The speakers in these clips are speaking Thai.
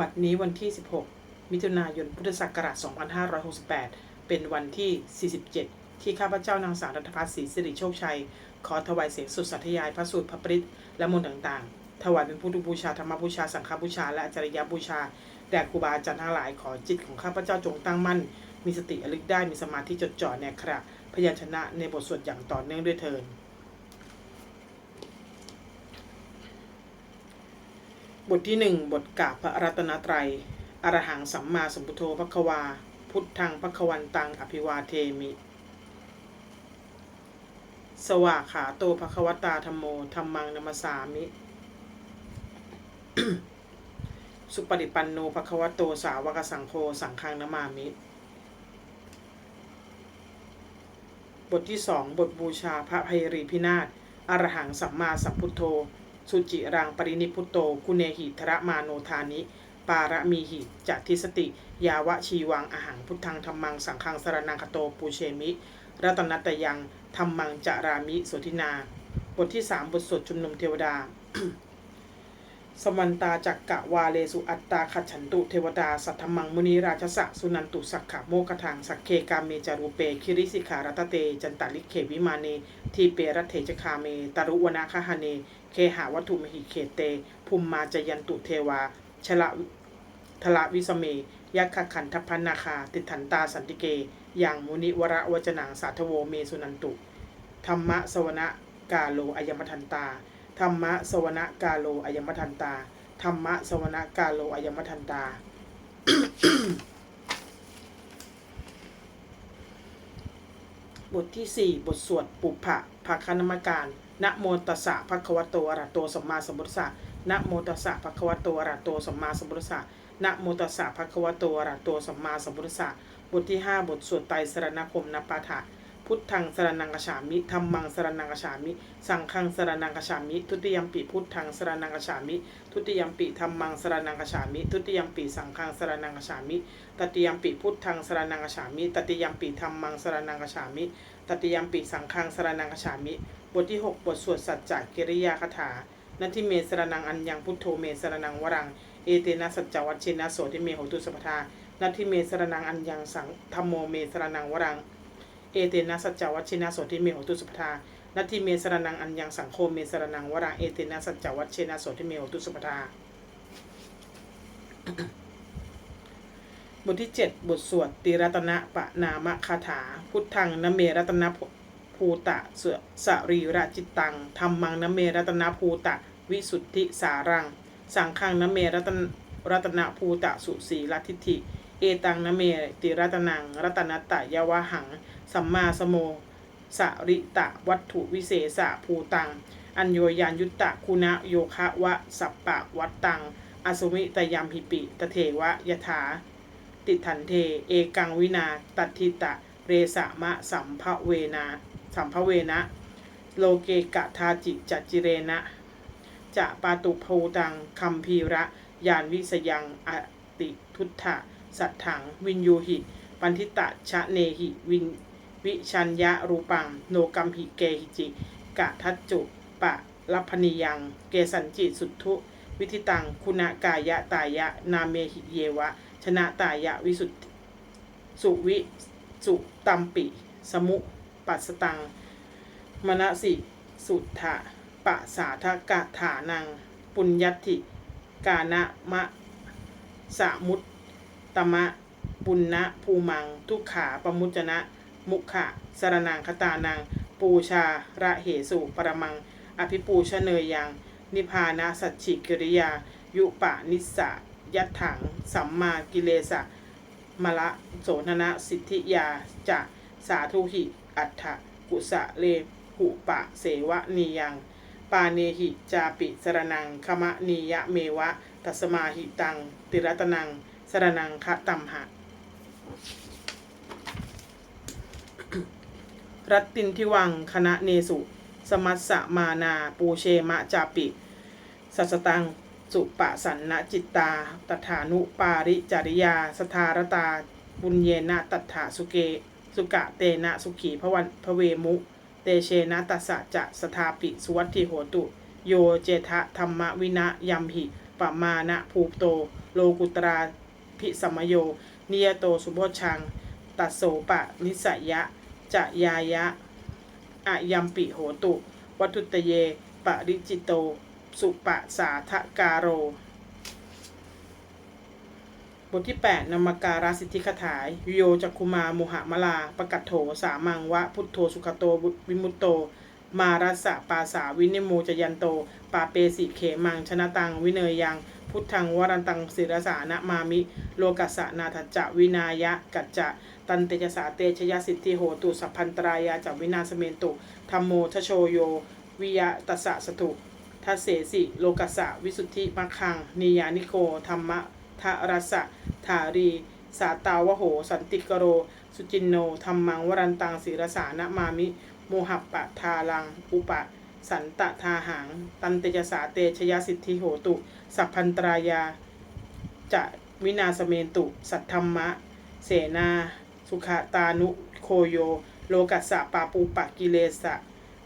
บัดนี้วันที่ 16 มิถุนายน พุทธศักราช 2568 เป็นวันที่ 47 ที่ข้าพเจ้านางสาวรัตภัสศรีสิริโชคชัย ขอถวายเสียงสุดสัทยายพระสูตรพระปริตและมนต์ต่างๆ ถวายเป็นพุทธบูชาธรรมบูชา สังฆบูชา และอาจารยบูชา แด่ครูบาอาจารย์ทั้งหลาย ขอจิตของข้าพเจ้าจงตั้งมั่น มีสติระลึกได้ มีสมาธิจดจ่อในขณะพยัญชนะในบทสวดอย่างต่อเนื่องด้วยเทิน บทที่หนึ่งบทกราบพระรัตนตรัย อรหังสัมมาสัมพุทโธพระควา พุทธังพระควันตังอภิวาเทมิ สวากขาโตภควตาธรรมโมธรรมังนัมสสามิ สุปฏิปันโนภควโตสาวกสังโฆสังฆังนามามิ บทที่สองบทบูชาพระภัยรีพินาศอรหังสัมมาสัมพุทโธ สุจิรังปรินิพุโต กุเนหิทระมาโนทานิ ปารมีหิจัตทิสติ ยาวะชีวังอาหังพุทธังธรรมังสังฆังสรนังคโตปูเชมิรัตนัตยังธรรมังจารามิโสธินา บทที่สามบทสวดชุมนุมเทวดา สมันตาจักกะวาเลสุอัตตาขัดฉันตุเทวดาสัทธมังมุนีราชสะสุนันตุสักขะโมกทังสักเคกาเมจารูเปคิริสิขารัตเต จันตาลิเขวิมาเนทีเปรัตเถจคาเมตรุวนาคหเน เคหาวัตถุมหิเขเต ภูมิมาจยันตุเทวาชละทละวิสเมยักขขันทพันนาคา ติทันตาสันติเก อย่างมุนิวระวจนังสาธโวเมสุนันตุธรรมะสวนะกาโลอายมทันตา ธรรมะสวนกาโลอายมทันตา ธรรมะสวนกาโลอายมทันตา บทที่ 4 บทสวดปุพพะภาคานมการ นะโมตัสสะภะคะวะโตอะระหะโตสัมมาสัมพุทธัสะนะโมตัสสะภะคะวะโตอะระหะโตสัมมาสัมพุทธัสะนะโมตัสสะภะคะวะโตอะระหะโตสัมมาสัมพุทธัสะบทที่ 5 บทสวดไตรสรณคมนปาฐะ พุทธังสรนังกชฉามิธรรมังสรนังกชฉามิ สังฆังสรนังกชฉามิ ทุติยมปิพุทธังสรนังกชฉามิ ทุติยมปิธรรมังสรนังกชฉามิ ทุติยมปิสังฆังสรนังกชฉามิ ตติยมปิพุทธังสรนังกชฉามิ ตติยมปิธรรมังสรนังกชฉามิ ตติยมปิสังฆังสรนังกชฉามิ บทที่ 6 บทสวดสัจจะกิริยาคาถานันทิเมสรนังอัญญังพุทโธเมสรนังวรัง เอเตนะสัจจวัชเชนะโสติเมโหตุสัพพทานัตทิเมสรนังอัญญังสังธรรมโมเมสรนังวรัง เอเตนะสัจจวัชชินะโสติเมโหตุสุปทานัตถิเมสรนังอัญญังสังโฆเมสรนังวรังเอเตนะสัจจวัชชินะโสติเมโหตุสุปทาบทที่ 7 บทสวดติรัตนะปะนามคาถา พุทธังนเมรัตนะภูตะเสสรีระจิตตังธรรมังนเมรัตนะภูตะ วิสุทธิสารัง สังฆังนเมรัตนรัตนะภูตะสุสีลัทธิทิเอตังนเมติรัตนังรัตนตะยวะหัง สัมมาสโมสริตะวัตถุวิเศษะภูตัง อัญโยยานยุตตะคุณะโยคะวะ สัปปะวัตตัง อสุมิตยามหิปิตเทวะยถา ติทันเท เอกังวินา ตัทิตะ เรสะมะสัมภเวนาสัมภเวนะ โลเกกะทาจิจัจิเรนะ จะปาตุภูตังคัมพีระยานวิสยังอติทุตถะสัทถัง วินยูหิ ปันทิตะชะเนหิวิน วิชัญญะรูปัง โนกัมหิเกหิจิ กะทัจจุ ปะลัพนิยัง เกสันจิสุทธุ วิธิตัง คุณากายะตายะ นาเมหิเยวะ ชนะตายะวิสุทสุวิสุตัมปิ สมุปัสตัง มณสิสุทธะปะสาทกะฐานัง ปุญญัติกานะมะสามุตตมะปุณณะภูมัง ทุกขาปมุจจนะ มุขะสรนังคตานังปูชาระเหสุปรมัง อภิปูชเนยยัง นิพานะสัจฉิกิริยา ยุปะนิสสะยัตถัง สัมมากิเลสะมะละโสธนะสิทธิยาจะสาธุหิ อัฏฐกุสะเลหุปะเสวะนียัง ปาเนหิจาปิสรนังคมะนียะเมวะ ตัสมาหิตัง ติรัตนังสรนังคะตัมหะ รัตตินทิวัง คณะเนสุ สมัสสะมานา ปูเชมะจาปิ สัสตัง สุปะสันนจิตตา ตถานุปาริจริยา สทารตา บุญเยนะตัฏฐาสุเก สุกะเตนะสุขีพวันพเวมุ เตเชนะตัสสะจะสทาปิสุวัตถิโหตุ โยเจทะธรรมวินะยัมหิปะมานะภูโต โลกุตราพิสมโย เนิยโตสุโพชัง ตัสโสปะนิสยะ จะยายะอะยัมปิโหตุ วัตุตเย ปริจิโต สุปะสาทกาโร บทที่ 8นามการาสิทธิคถายโยจักคุมาโมหะมลา ประกัตโถ สามังวะ พุทโธสุขโต วิมุตโต มารัสสะปาสาวินิโมจยันโต ปาเปสิเขมังชนะตังวิเนยยัง พุทธังวรันตังศิรสานะมามิ โลกัสสะนาทจะวินายะกัจจะตันเตจสาเตชยสิทธิโหตุสัพพันตรายาจัวินาสเมนตุธรรมโมทโชโย วิยะตัสสะสตุทัสเสสิโลกัสสะวิสุทธิมัคคังนิยานิโกธรรมะทะรัสสะธารีสาตาวโห สันติกโร สุจินโนธรรมังวรันตังศิรสานะมามิ โมหัปะทาลัง อุปะ สันตะทาหัง ตันเตจสาเตชยสิทธิโหตุ สัพพันตรายา จะวินาสเมนตุ สัทธรรมะ เสนา สุขตานุโคโย โลกัสสะปาปูปะกิเลสะ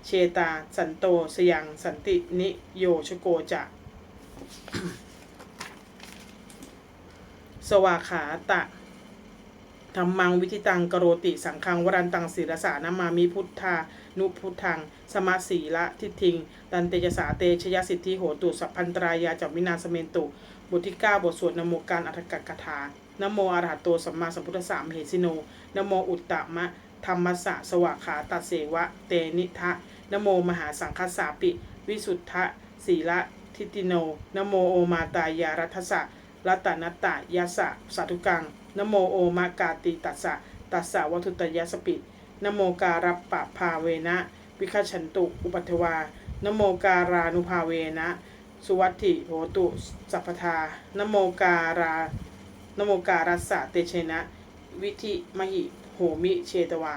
เชตา สันโตสยังสันตินิโยชโกจะสวาขาตะ ธรรมังวิธิตังกโรติสังฆังวรันตังศิรสานามามิพุทธานุพุทธัง สมาสีละทิฏฐิง ตันเตจสาเตชยสิทธิโหตุสัพพันตรายาจัวินาสเมนตุ บทที่ 9 บทสวดนโมการอัตถกกถานโมอรหัตโตสัมมาสัมพุทธสามเหสิโนนโมอุตตมะธรรมสะสวาขาตัสเสวะ เตนิทะนโมมหาสังคสาปิ วิสุทธะศีละทิติโนนโมโอมาตายารัทสะรัตนัตตายาสะสาธุกัง นโมโอมากาติตัสสะตัสสะวัตุตยสปินโมการัปปะภาเวนะวิคชันตุ อุปัทวานโมการานุภาเวนะสุวัตถิโหตุสัพพทานโมการานโมการัสสะเตเชนะ วิธิมหิโหมิเชตวา